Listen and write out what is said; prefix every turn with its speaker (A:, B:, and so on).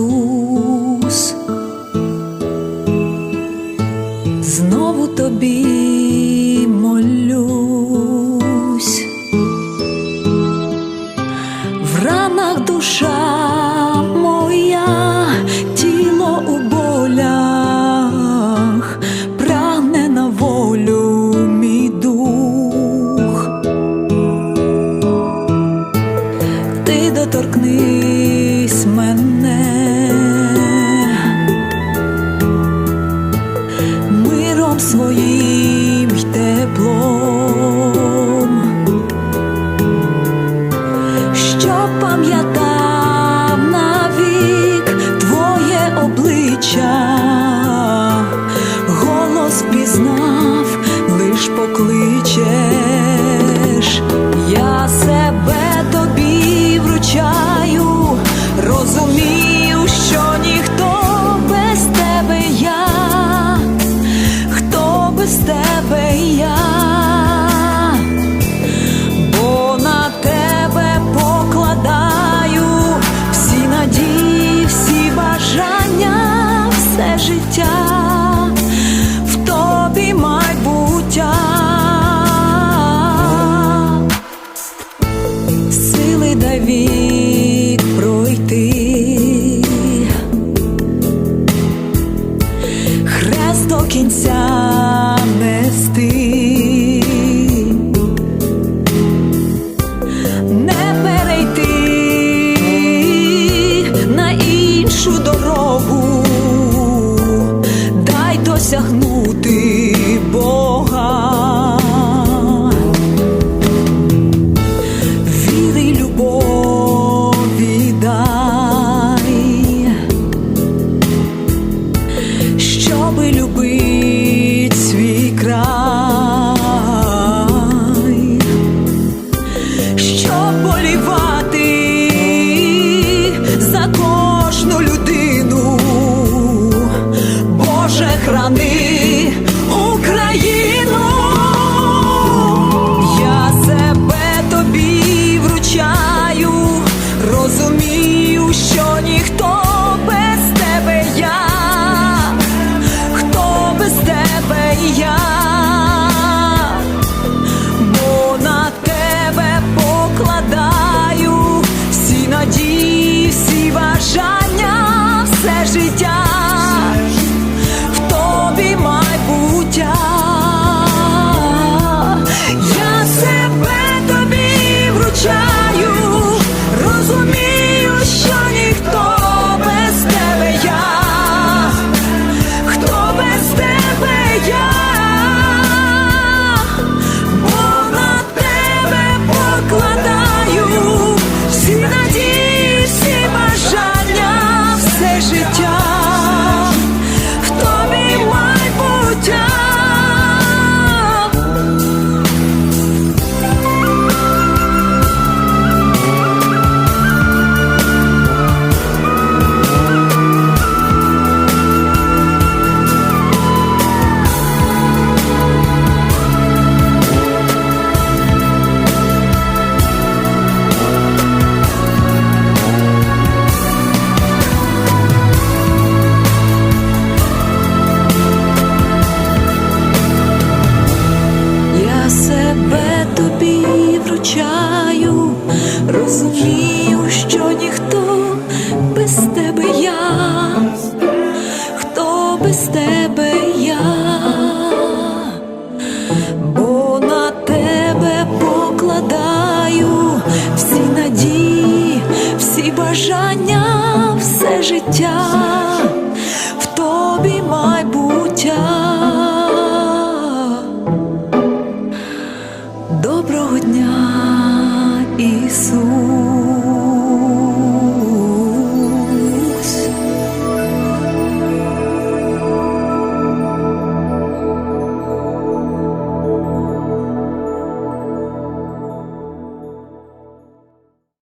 A: Ісус, знову тобі молюсь, в ранах душа. Я, бо на тебе покладаю всі надії, всі бажання, все життя, в тобі майбуття. Сили дай вік пройти. хрест до кінця нести, не перейти на іншу дорогу, дай досягнути Бога. Віри любові дай щоби любить розумію, що ніхто без тебе я, хто без тебе я, бо на тебе покладаю всі надії, всі бажання, все життя, в тобі майбуття. Доброго дня, Ісус.